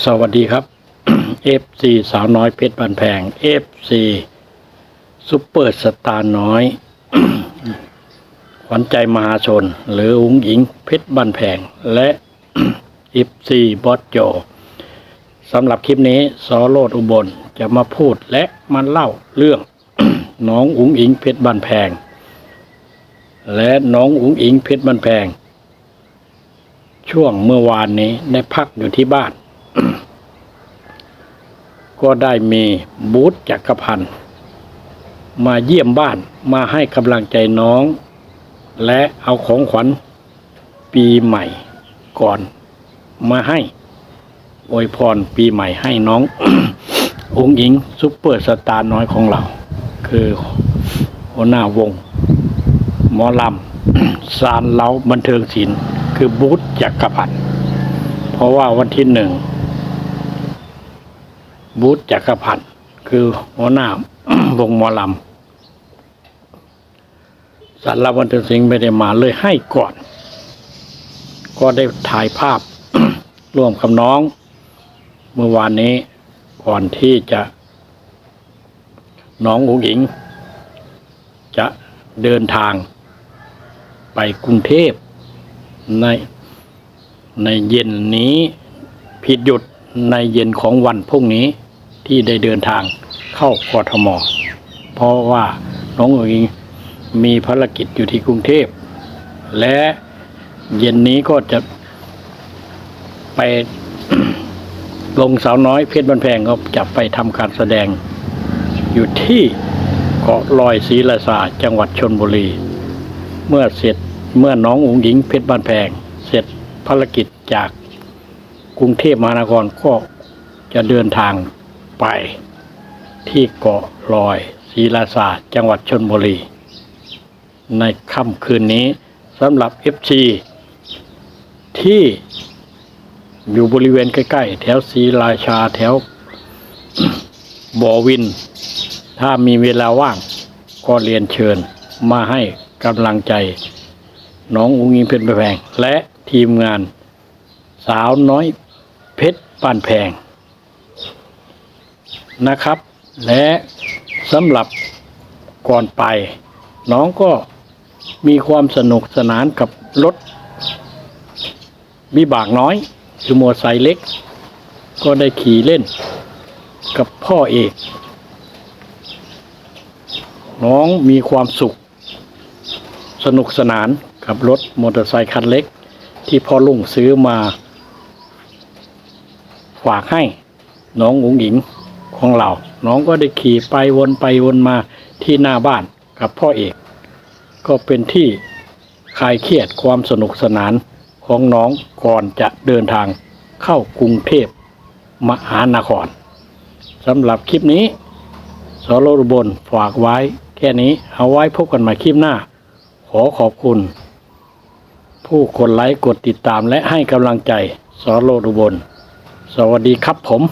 สวัสดีครับ FC สาวน้อยเพชรบันแพง FC ซุปเปอร์สตาร์น้อยขวัญใจมหาชน หรืออุ้งหญิงเพชรบันแพง และ FC บอสโจสำหรับคลิปนี้สอโรดอุบลจะมาพูดและมาเล่าเรื่อง น้องอุ๋งอิงเพชรบันแพง และน้องอุ๋งอิงเพชรบันแพง ช่วงเมื่อวานนี้ได้พักอยู่ที่บ้าน ก็ได้มีบูธจักรพันธ์มาเยี่ยมบ้านมาให้กำลังใจน้อง และเอาของขวัญปีใหม่ก่อนมาให้อวยพรปีใหม่ให้น้ององค์หญิงซุปเปอร์สตาร์น้อยของเรา คือหัวหน้าวง หมอลำสารเล้าบันเทิงศิลป์คือบูธจักรพันธ์เพราะว่าวันที่หนึ่ง บูธจักรพันธ์คือหัวหน้าวงหมอลำสารบันเทิงศิลป์ไม่ได้มาเลยให้ก่อน ก็ได้ถ่ายภาพร่วมกับน้อง เมื่อวานนี้ก่อนที่จะ น้องอุ๋งอิง จะเดินทางไปกรุงเทพในในเย็นนี้ผิดหยุดในเย็นของวันพรุ่งนี้ ที่ได้เดินทางเข้ากทม เพราะว่าน้องอุ๋งอิงมีภารกิจอยู่ที่กรุงเทพ และเย็นนี้ก็จะไปลงสาวน้อยเพชรบันแพงก็จะไปทำการแสดง อยู่ที่เกาะลอยศรีราชาจังหวัดชนบุรี เมื่อเสร็จเมื่อน้องอุ๋งหญิงเพชรบ้านแพง เสร็จภารกิจจากกรุงเทพมหานครก็จะเดินทาง ไป ที่เกาะลอยศรีราชาจังหวัดชนบุรี ในค่ำคืนนี้สำหรับ FC ที่อยู่บริเวณใกล้ๆ แถวศรีราชาแถวบ่อวิน ถ้ามีเวลาว่าง ก็เรียนเชิญมาให้กำลังใจ น้องอุ้งอิงเพชรแพง และทีมงานสาวน้อยเพชรปานแพง นะครับ และสำหรับก่อนไป น้องก็มีความสนุกสนานกับรถวิบากน้อยคือมอเตอร์ไซค์เล็ก ก็ได้ขี่เล่น กับพ่อเอกน้องมีความสุข สนุกสนานกับรถมอเตอร์ไซค์คันเล็ก ที่พ่อลุงซื้อมา ฝากให้น้องอุ๋งหญิง ของเรา น้องก็ได้ขี่ไปวนไปวนมาที่หน้าบ้านกับพ่อเอก ก็เป็นที่คลายเครียดความสนุกสนานของน้องก่อนจะเดินทางเข้ากรุงเทพมหานครสำหรับคลิปนี้สโรบลฝากไว้แค่นี้เอาไว้พบกันใหม่คลิปหน้า ขอขอบคุณ ผู้กดไลค์กดติดตามและให้กำลังใจสโรบลสวัสดีครับผม